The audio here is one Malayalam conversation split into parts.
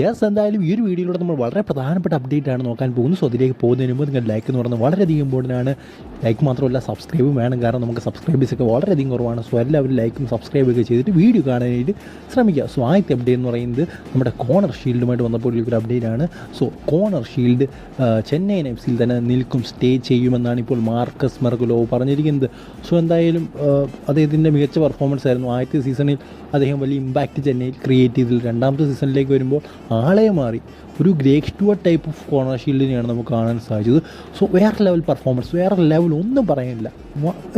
യെസ് എന്തായാലും ഈ ഒരു വീഡിയോയിലൂടെ നമ്മൾ വളരെ പ്രധാനപ്പെട്ട അപ്ഡേറ്റ് ആണ് നോക്കാൻ പോകുന്നത്. സോ അതിലേക്ക് പോകുന്നതിന് മുമ്പ് നിങ്ങൾ ലൈക്ക് എന്ന് പറയുന്നത് വളരെയധികം ഇമ്പോർട്ടന്റ് ആണ്. ലൈക്ക് മാത്രമല്ല സബ്സ്ക്രൈബും വേണം. കാരണം നമുക്ക് സബ്സ്ക്രൈബേഴ്സ് ഒക്കെ വളരെയധികം കുറവാണ്. സോ എല്ലാവരും ലൈക്കും സബ്സ്ക്രൈബ് ഒക്കെ ചെയ്തിട്ട് വീഡിയോ കാണാനായിട്ട് ശ്രമിക്കുക. സോ ആദ്യത്തെ അപ്ഡേറ്റ് എന്ന് പറയുന്നത് നമ്മുടെ കോണർ ഷീൽഡുമായിട്ട് വന്നപ്പോൾ ഒരു അപ്ഡേറ്റ് ആണ്. So Connor Shields Chennaiyin F സിയിൽ തന്നെ നിൽക്കും സ്റ്റേ ചെയ്യുമെന്നാണ് ഇപ്പോൾ മാർക്കസ് മെർഗുലോ പറഞ്ഞിരിക്കുന്നത്. സോ എന്തായാലും അദ്ദേഹത്തിന്റെ മികച്ച പെർഫോമൻസ് ആയിരുന്നു. ആദ്യത്തെ സീസണിൽ അദ്ദേഹം വലിയ ഇമ്പാക്റ്റ് ചെന്നൈയിൽ ക്രിയേറ്റ് ചെയ്തിൽ രണ്ടാമത്തെ സീസണിലേക്ക് വരുമ്പോൾ ആളെ മാറി. ഒരു Greg Stewart type of Connor ഷീൽഡിനെയാണ് നമുക്ക് കാണാൻ സാധിച്ചത്. സോ വേറെ ലെവൽ പെർഫോമൻസ് വേറെ ലെവൽ ഒന്നും പറയാനില്ല.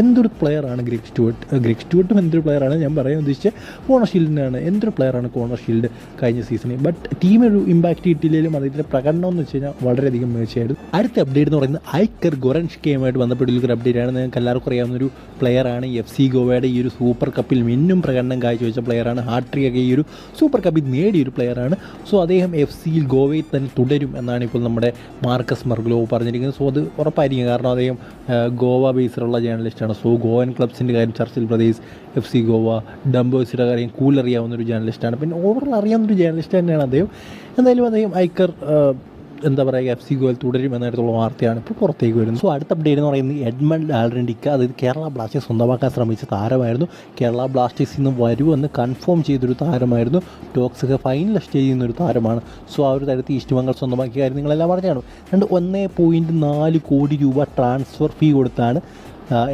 എന്തൊരു പ്ലെയറാണ് ഗ്രേക്ക് സ്റ്റുവർട്ട് ഗ്രേക്ക് സ്റ്റുവർട്ടും എന്തൊരു പ്ലെയറാണ് ഞാൻ പറയാൻ ഉദ്ദേശിച്ച കോർണർ ഷീൽഡിനാണ് എന്തൊരു പ്ലെയറാണ് കോർണർ ഷീൽഡ് കഴിഞ്ഞ സീസണിൽ ബട്ട് ടീമൊരു ഇമ്പാക്റ്റ് കിട്ടിയില്ലെങ്കിലും അദ്ദേഹത്തിന്റെ പ്രകടനം എന്ന് വെച്ച് കഴിഞ്ഞാൽ വളരെയധികം മികച്ചായിരുന്നു അടുത്ത അപ്ഡേറ്റ് എന്ന് പറയുന്നത് ഐക്കർ ഗൊറൻഷ്കയുമായിട്ട് ബന്ധപ്പെട്ടുള്ള ഒരു അപ്ഡേറ്റ് ആണ്. നിങ്ങൾക്ക് എല്ലാവർക്കും അറിയാവുന്ന ഒരു പ്ലെയറാണ് എഫ് സി ഗോവയുടെ ഈ ഒരു സൂപ്പർ കപ്പിൽ മിന്നും പ്രകടനം കാഴ്ചവെച്ച പ്ലെയറാണ് ഹാട്രിക് ഒക്കെ ഈ ഒരു സൂപ്പർ കപ്പിൽ നേടിയ ഒരു പ്ലെയറാണ് സോ അദ്ദേഹം എഫ് സിയിൽ ഗോവയിൽ തന്നെ തുടരും എന്നാണ് ഇപ്പോൾ നമ്മുടെ മാർക്കസ് മർഗ്ലോവ് പറഞ്ഞിരിക്കുന്നത്. സോ അത് ഉറപ്പായിരിക്കും. കാരണം അദ്ദേഹം ഗോവ ബേസിലുള്ള ജേർണലിസ്റ്റാണ് സോ ഗോവൻ ക്ലബ്സിന്റെ കാര്യം ചർച്ചിൽ പ്രദേശ് എഫ് സി ഗോവ ഡംബോസിയുടെ കാര്യം കൂടുതൽ അറിയാവുന്ന ഒരു ജേർണലിസ്റ്റാണ് പിന്നെ ഓവറോൾ അറിയാവുന്ന ഒരു ജേർണലിസ്റ്റ് തന്നെയാണ് അദ്ദേഹം. എന്തായാലും അദ്ദേഹം ഐക്കർ എന്താ പറയുക എഫ് സി ഗോയൽ തരത്തിലുള്ള വാർത്തയാണ് ഇപ്പോൾ പുറത്തേക്ക് വരുന്നത്. സോ അടുത്ത അപ്ഡേറ്റ് എന്ന് പറയുന്നത് എഡ്മണ്ട് ആൽറണ്ടിക്ക അതായത് കേരള ബ്ലാസ്റ്റേഴ്സ് സ്വന്തമാക്കാൻ ശ്രമിച്ച താരമായിരുന്നു. കേരള ബ്ലാസ്റ്റേഴ്സിൽ നിന്ന് വരുമെന്ന് കൺഫേം ചെയ്തൊരു താരമായിരുന്നു. ടോക്സിക ഫൈനൽ സ്റ്റേജ് ചെയ്യുന്നൊരു താരമാണ്. സോ ആ ഒരു തരത്തിൽ ഈസ്റ്റ് ബംഗാൾ സ്വന്തമാക്കിയ കാര്യം നിങ്ങളെല്ലാം പറഞ്ഞാണ് രണ്ട് ഒന്നേ പോയിന്റ് നാല് കോടി രൂപ ട്രാൻസ്ഫർ ഫീ കൊടുത്താണ്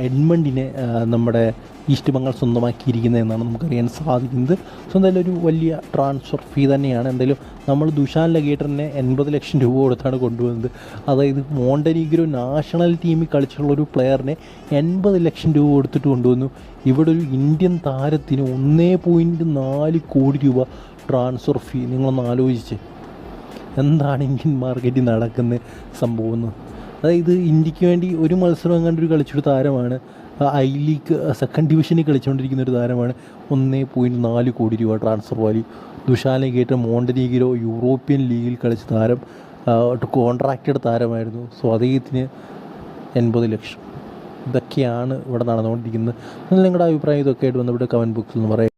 എഡ്മണ്ടിനെ നമ്മുടെ ഈസ്റ്റ് ബംഗാൾ സ്വന്തമാക്കിയിരിക്കുന്നത് എന്നാണ് നമുക്കറിയാൻ സാധിക്കുന്നത്. സോ എന്തായാലും ഒരു വലിയ ട്രാൻസ്ഫർ ഫീ തന്നെയാണ്. എന്തായാലും നമ്മൾ ദുഷാൻ ലഗേറ്ററിനെ എൺപത് ലക്ഷം രൂപ കൊടുത്താണ് കൊണ്ടുവന്നത്. അതായത് മോണ്ടനീഗ്രോ നാഷണൽ ടീമിൽ കളിച്ചുള്ള ഒരു പ്ലെയറിനെ എൺപത് ലക്ഷം രൂപ കൊടുത്തിട്ട് കൊണ്ടുവന്നു. ഇവിടെ ഒരു ഇന്ത്യൻ താരത്തിന് ഒന്നേ പോയിന്റ് നാല് കോടി രൂപ ട്രാൻസ്ഫർ ഫീ നിങ്ങളൊന്ന് ആലോചിച്ച്. എന്താണ് ഇന്ത്യൻ മാർക്കറ്റിൽ നടക്കുന്ന സംഭവം അതായത് ഇന്ത്യയ്ക്ക് വേണ്ടി ഒരു മത്സരം കണ്ടൊരു കളിച്ചൊരു താരമാണ് ഐ ലീഗ് സെക്കൻഡ് ഡിവിഷനിൽ കളിച്ചുകൊണ്ടിരിക്കുന്ന ഒരു താരമാണ് ഒന്നേ പോയിന്റ് നാല് കോടി രൂപ ട്രാൻസ്ഫർ വാല്യൂ ദുഷാനെ കേട്ട മോണ്ടനീഗിരോ യൂറോപ്യൻ ലീഗിൽ കളിച്ച താരം കോൺട്രാക്റ്റഡ് താരമായിരുന്നു. സോ അദ്ദേഹത്തിന് എൺപത് ലക്ഷം. ഇതൊക്കെയാണ് ഇവിടെ നടന്നുകൊണ്ടിരിക്കുന്നത്. നിങ്ങളുടെ അഭിപ്രായം ഇതൊക്കെ ആയിട്ട് ബന്ധപ്പെട്ട് കമന്റ് ബോക്സിൽ നിന്ന് പറയാം.